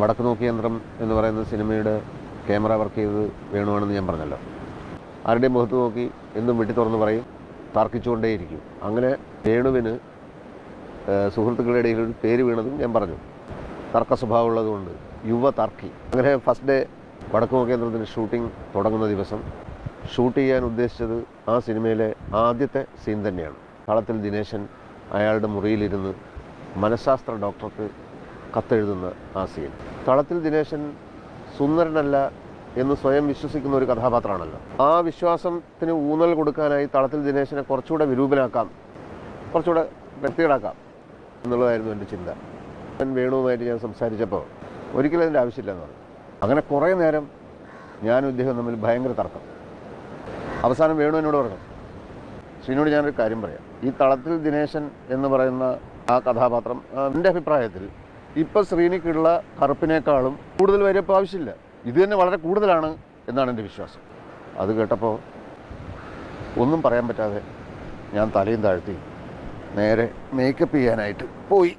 വടക്ക് നോക്കി യന്ത്രം എന്ന് പറയുന്ന സിനിമയുടെ ക്യാമറ വർക്ക് ചെയ്തത് വേണുവാണെന്ന് ഞാൻ പറഞ്ഞല്ലോ. ആരുടെയും മുഖത്ത് നോക്കി എന്നും വെട്ടി തുറന്ന് പറയും തർക്കിച്ചുകൊണ്ടേയിരിക്കും അങ്ങനെ വേണുവിന് സുഹൃത്തുക്കളുടെ ഇടയിൽ ഒരു പേര് വീണതും ഞാൻ പറഞ്ഞു. തർക്ക സ്വഭാവമുള്ളതുകൊണ്ട് യുവ തർക്കി. അങ്ങനെ ഫസ്റ്റ് ഡേ വടക്ക് നോക്കി ഷൂട്ടിംഗ് തുടങ്ങുന്ന ദിവസം ഷൂട്ട് ചെയ്യാൻ ഉദ്ദേശിച്ചത് ആ സിനിമയിലെ ആദ്യത്തെ സീൻ തന്നെയാണ്. കളത്തിൽ ദിനേശൻ അയാളുടെ മുറിയിലിരുന്ന് മനഃശാസ്ത്ര ഡോക്ടർക്ക് കത്തെഴുതുന്ന ആ സീൻ. തളത്തിൽ ദിനേശൻ സുന്ദരനല്ല എന്ന് സ്വയം വിശ്വസിക്കുന്ന ഒരു കഥാപാത്രമാണല്ലോ. ആ വിശ്വാസത്തിന് ഊന്നൽ കൊടുക്കാനായി തളത്തിൽ ദിനേശനെ കുറച്ചുകൂടെ വിരൂപനാക്കാം കുറച്ചുകൂടെ വ്യക്തികളാക്കാം എന്നുള്ളതായിരുന്നു എന്റെ ചിന്ത. ഞാൻ വേണുവുമായിട്ട് ഞാൻ സംസാരിച്ചപ്പോൾ ഒരിക്കലും അതിന്റെ ആവശ്യമില്ലെന്ന് പറഞ്ഞു. അങ്ങനെ കുറേ നേരം ഞാനും ഇദ്ദേഹം തമ്മിൽ ഭയങ്കര തർക്കം. അവസാനം വേണു എന്നോട് പറഞ്ഞു ശ്രീനോട് ഞാനൊരു കാര്യം പറയാം. ഈ തളത്തിൽ ദിനേശൻ എന്ന് പറയുന്ന ആ കഥാപാത്രം എന്റെ അഭിപ്രായത്തിൽ ഇപ്പം ശ്രീനിക്കുള്ള കറുപ്പിനേക്കാളും കൂടുതൽ വരെ ഇപ്പോൾ ആവശ്യമില്ല. ഇത് തന്നെ വളരെ കൂടുതലാണ് എന്നാണ് എന്റെ വിശ്വാസം. അത് കേട്ടപ്പോൾ ഒന്നും പറയാൻ പറ്റാതെ ഞാൻ തലയും താഴ്ത്തി നേരെ മേക്കപ്പ് ചെയ്യാനായിട്ട് പോയി.